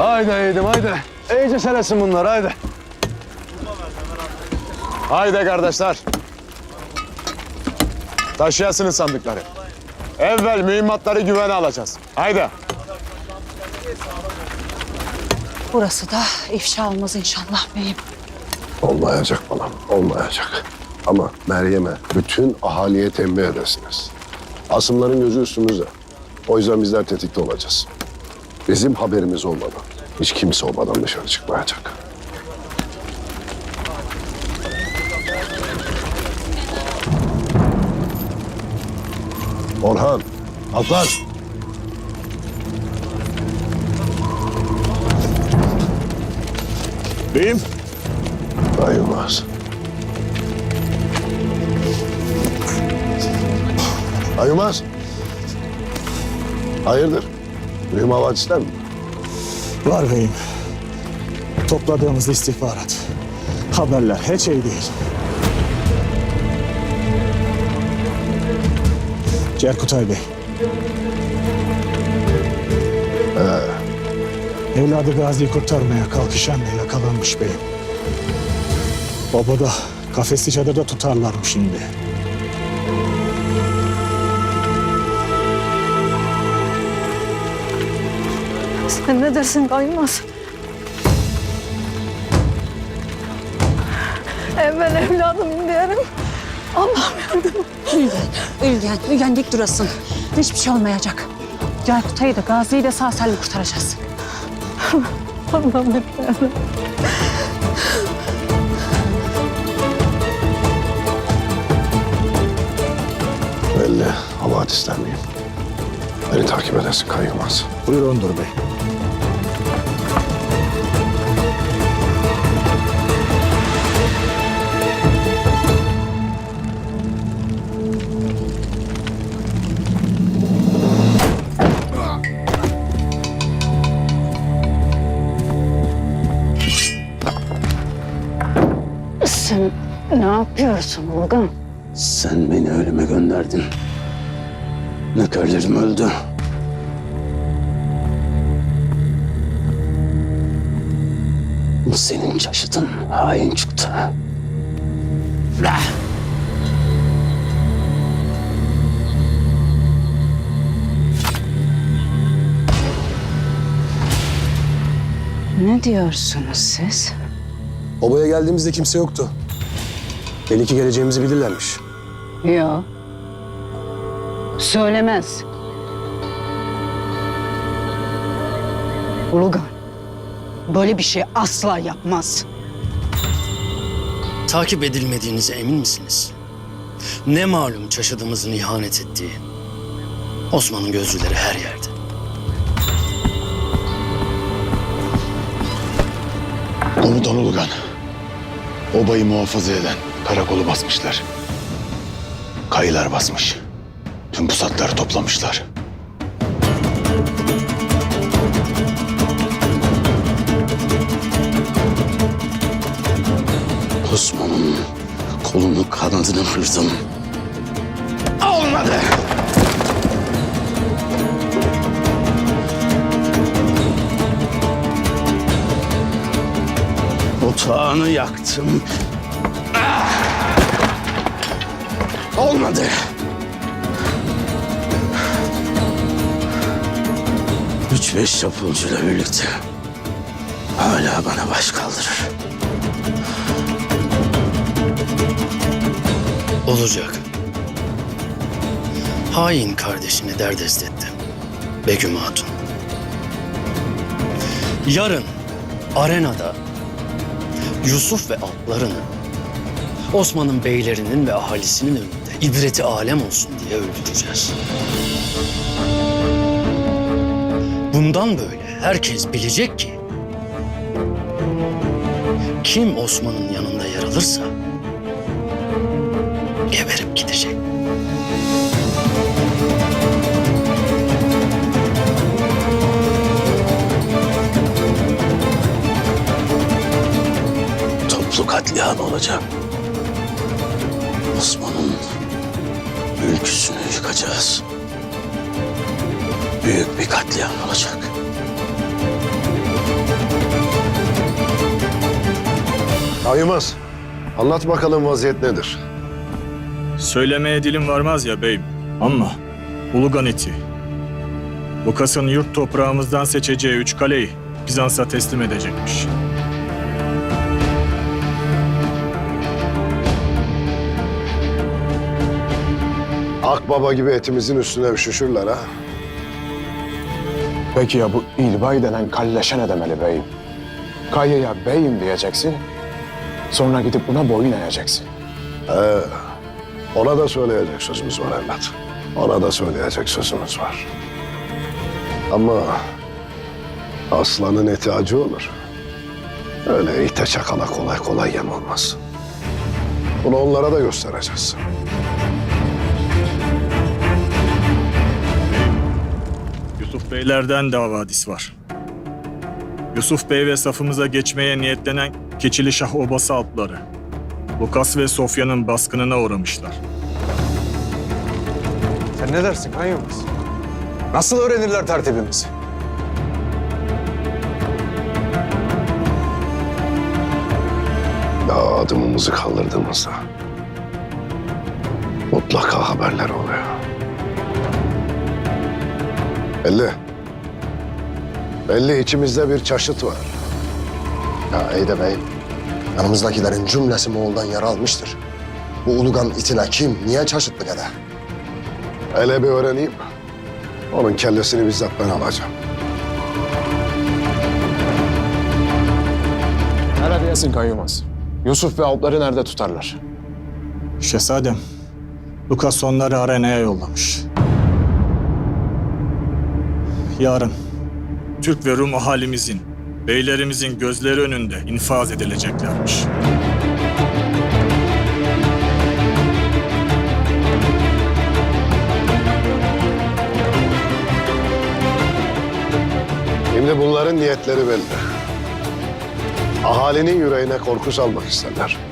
Haydi yiğidim haydi. İyice selesin bunlar haydi. Haydi kardeşler. Taşıyasınız sandıkları. Evvel mühimmatları güvene alacağız. Haydi. Burası da ifşa olmaz inşallah beyim. Olmayacak balam, olmayacak. Ama Meryem'e bütün ahaliye tembih edesiniz. Asımların gözü üstümüzde. O yüzden bizler tetikte olacağız. Bizim haberimiz olmadan, hiç kimse olmadan dışarı çıkmayacak. Orhan, atlar. Beyim. Ayılmaz. Ayılmaz. Hayırdır? Mühim havadisler mi? Var beyim. Topladığımız istihbarat. Haberler hiç iyi değil. Cerkutay Bey. Evladı Gazi'yi kurtarmaya kalkışan da yakalanmış beyim. Baba da kafesli çadırda tutarlarmış şimdi. Sen ne dersin Kaymaz? Evvel evladım derim. Allah'ım yardım. Ülgen, Ülgen, Ülgen dik durasın. Hiçbir şey olmayacak. Caykutay'ı da Gazi'yi de sağ salim kurtaracağız. Allah'ım lütfen. Belli havadisler miyim? Beni takip edersin kayılmaz. Buyurundur bey. Ne yapıyorsun Ulgan? Sen beni ölüme gönderdin. Nökerlerim öldü. Senin çaşıtın hain çıktı. Lah! Ne diyorsunuz siz? Obaya geldiğimizde kimse yoktu. Belli ki geleceğimizi bilirlermiş. Yok. Söylemez. Ulgan böyle bir şey asla yapmaz. Takip edilmediğinize emin misiniz? Ne malum çaşıdığımızın ihanet ettiği. Osman'ın gözcüleri her yerde. Komutan Ulugan. Obayı muhafaza eden karakolu basmışlar. Kayılar basmış. Tüm pusatları toplamışlar. Osman'ın kolunu kanadını kırdım. Olmadı. Otağını yaktım. Ah! Olmadı. Üç beş çapulcuyla birlikte hala bana baş kaldırır. Olacak. Hain kardeşini derdest etti. Begüm Hatun. Yarın arenada Yusuf ve altlarını Osman'ın beylerinin ve ahalisinin önünde ibreti alem olsun diye öldüreceğiz. Bundan böyle herkes bilecek ki kim Osman'ın yanında yer alırsa geberip gidecek. katliam olacak. Osman'ın ülküsünü yıkacağız. Büyük bir katliam olacak. Ayımaz, anlat bakalım vaziyet nedir? Söylemeye dilim varmaz ya beyim. Ama Ulugan iti. Lukas'ın yurt toprağımızdan seçeceği üç kaleyi Bizans'a teslim edecekmiş. Akbaba gibi etimizin üstüne üşüşürler ha. Peki ya bu İlbay denen kalleşe ne demeli beyim? Kayıya beyim diyeceksin. Sonra gidip buna boyun eğeceksin. Ee, ona da söyleyecek sözümüz var evlat. Ona da söyleyecek sözümüz var. Ama aslanın eti acı olur. Öyle ite çakala kolay kolay yem olmaz. Bunu onlara da göstereceğiz. Beylerden de havadis var. Yusuf Bey ve safımıza geçmeye niyetlenen Keçili Şah Obası altları. Lukas ve Sofya'nın baskınına uğramışlar. Sen ne dersin Kayımız? Nasıl öğrenirler tertibimizi? Daha adımımızı kaldırdığımızda mutlaka haberler oluyor. Belli. Belli içimizde bir çaşıt var. Ya Eyde Bey, yanımızdakilerin cümlesi Moğol'dan yara almıştır. Bu Ulugan itine kim, niye şaşırttık hele? Hele bir öğreneyim. Onun kellesini bizzat ben alacağım. Nerede diyesin Kayyumaz? Yusuf ve altları nerede tutarlar? Şehzadem, Lukas onları arenaya yollamış. Yarın Türk ve Rum ahalimizin, beylerimizin gözleri önünde infaz edileceklermiş. Şimdi bunların niyetleri belli. Ahalinin yüreğine korku salmak isterler.